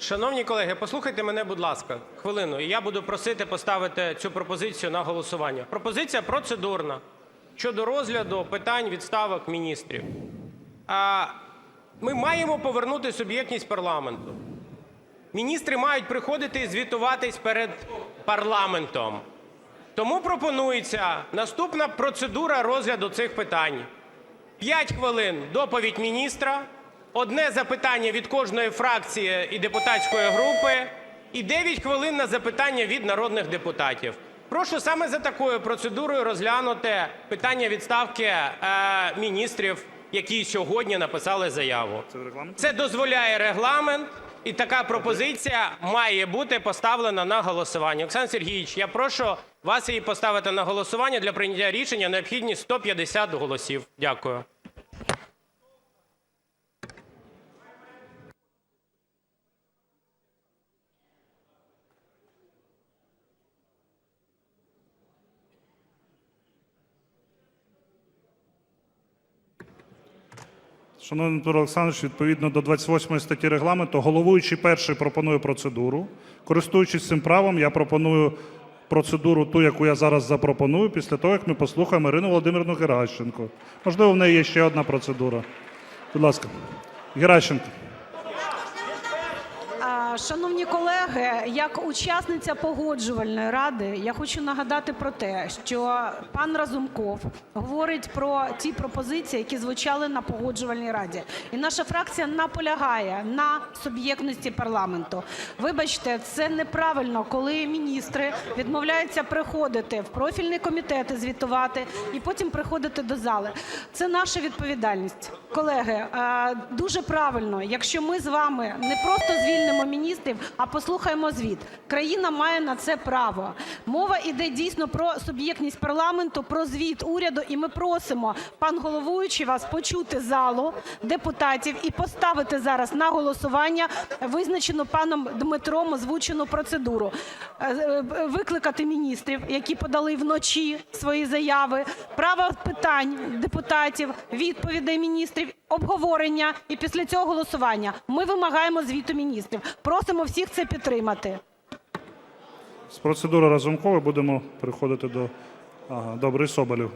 Шановні колеги, послухайте мене, будь ласка, хвилину. І я буду просити поставити цю пропозицію на голосування. Пропозиція процедурна щодо розгляду питань відставок міністрів. Ми маємо повернути суб'єктність парламенту. Міністри мають приходити і звітуватись перед парламентом. Тому пропонується наступна процедура розгляду цих питань. 5 хвилин доповідь міністра, одне запитання від кожної фракції і депутатської групи, і 9 хвилин на запитання від народних депутатів. Прошу саме за такою процедурою розглянути питання відставки е, міністрів, які сьогодні написали заяву. Це дозволяє регламент, і така пропозиція має бути поставлена на голосування. Олександр Сергійович, я прошу вас її поставити на голосування для прийняття рішення. Необхідні 150 голосів. Дякую. Шановний Дмитро Олександрович, відповідно до 28 статті регламенту, головуючий перший пропонує процедуру. Користуючись цим правом, я пропоную процедуру, ту, яку я зараз запропоную, після того, як ми послухаємо Ірину Володимирівну Геращенко. Можливо, в неї є ще одна процедура. Будь ласка, Геращенко. Шановні колеги, як учасниця погоджувальної ради, я хочу нагадати про те, що пан Разумков говорить про ті пропозиції, які звучали на погоджувальній раді. І наша фракція наполягає на суб'єктності парламенту. Вибачте, це неправильно, коли міністри відмовляються приходити в профільний комітет і звітувати, і потім приходити до зали. Це наша відповідальність. Колеги, е, дуже правильно, якщо ми з вами не просто звільнимо міністрів, а послухаємо звіт. Країна має на це право. Мова йде дійсно про суб'єктність парламенту, про звіт уряду, і ми просимо, пан головуючий, вас почути залу депутатів і поставити зараз на голосування визначену паном Дмитром озвучену процедуру. Е, е, Викликати міністрів, які подали вночі свої заяви, право питань депутатів, відповідей міністрів, обговорення і після цього голосування. Ми вимагаємо звіту міністрів. Просимо всіх це підтримати. З процедури Разумкової будемо переходити до. Ага, добре, і Соболєв.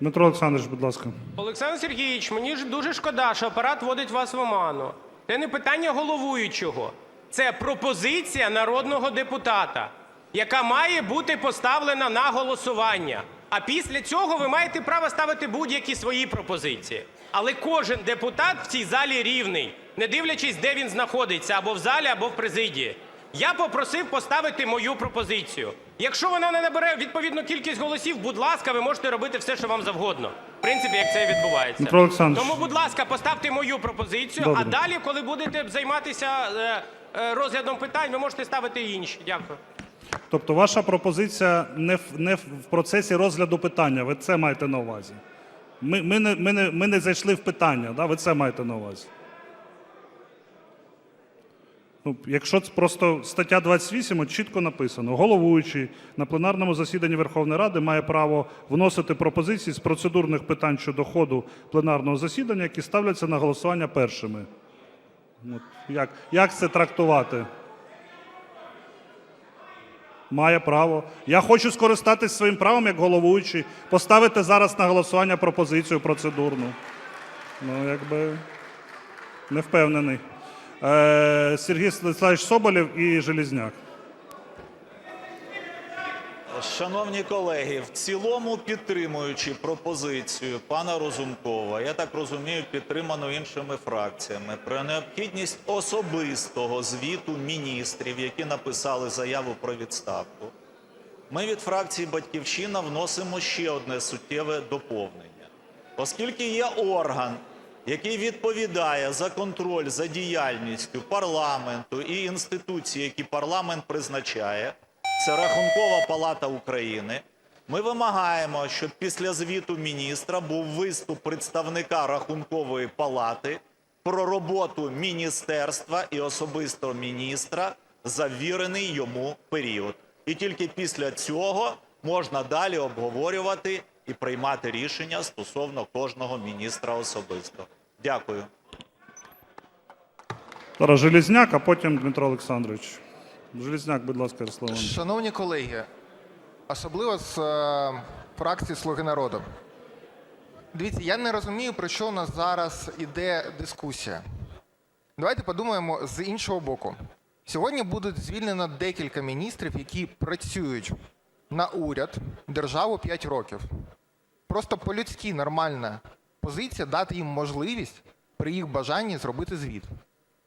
Дмитро Олександрович, будь ласка. Олександр Сергійович, мені ж дуже шкода, що апарат вводить вас в оману. Це не питання головуючого, це пропозиція народного депутата, яка має бути поставлена на голосування. А після цього ви маєте право ставити будь-які свої пропозиції. Але кожен депутат в цій залі рівний, не дивлячись, де він знаходиться, або в залі, або в президії. Я попросив поставити мою пропозицію. Якщо вона не набере відповідну кількість голосів, будь ласка, ви можете робити все, що вам завгодно. В принципі, як це і відбувається. Тому, будь ласка, поставте мою пропозицію, Добре. а далі, коли будете займатися е, е, розглядом питань, ви можете ставити інші. Дякую. Тобто ваша пропозиція не в, не в процесі розгляду питання, ви це маєте на увазі. Ми, ми, не, ми, не, ми не зайшли в питання, да? ви це маєте на увазі. Ну, якщо це просто стаття 28, от чітко написано: головуючий на пленарному засіданні Верховної Ради має право вносити пропозиції з процедурних питань щодо ходу пленарного засідання, які ставляться на голосування першими. От, як, як це трактувати? Має право. Я хочу скористатись своїм правом як головуючий, поставити зараз на голосування пропозицію процедурну. Ну, якби не впевнений. Е, Сергій Станіславович Соболєв і Желізняк. Шановні колеги, в цілому підтримуючи пропозицію пана Розумкова, я так розумію, підтриману іншими фракціями, про необхідність особистого звіту міністрів, які написали заяву про відставку, ми від фракції Батьківщина вносимо ще одне суттєве доповнення. Оскільки є орган, який відповідає за контроль за діяльністю парламенту і інституцій, які парламент призначає, це Рахункова палата України. Ми вимагаємо, щоб після звіту міністра був виступ представника Рахункової палати про роботу міністерства і особисто міністра за ввірений йому період. І тільки після цього можна далі обговорювати і приймати рішення стосовно кожного міністра особисто. Дякую. Зараз Желізняк, а потім Дмитро Олександрович. Желізняк, будь ласка, Ярослав Шановні колеги, особливо з е, фракції Слуги народу. Дивіться, я не розумію, про що у нас зараз іде дискусія. Давайте подумаємо з іншого боку. Сьогодні буде звільнено декілька міністрів, які працюють на уряд, державу 5 років. Просто по-людськи нормальна позиція дати їм можливість при їх бажанні зробити звіт.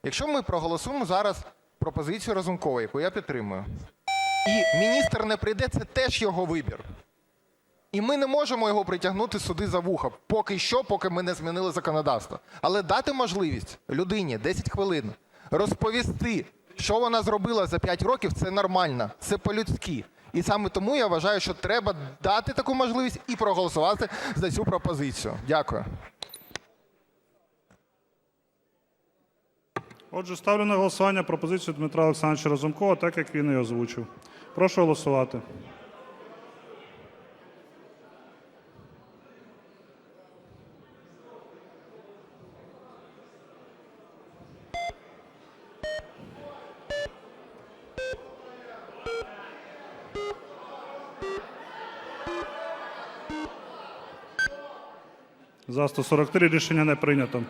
Якщо ми проголосуємо зараз пропозицію Разумкова, яку я підтримую, і міністр не прийде, це теж його вибір. І ми не можемо його притягнути сюди за вуха, поки що, поки ми не змінили законодавство. Але дати можливість людині 10 хвилин розповісти, що вона зробила за 5 років, це нормально, це по-людськи. І саме тому я вважаю, що треба дати таку можливість і проголосувати за цю пропозицію. Дякую. Отже, ставлю на голосування пропозицію Дмитра Олександровича Разумкова, так як він і озвучив. Прошу голосувати. За 143 рішення не прийнято.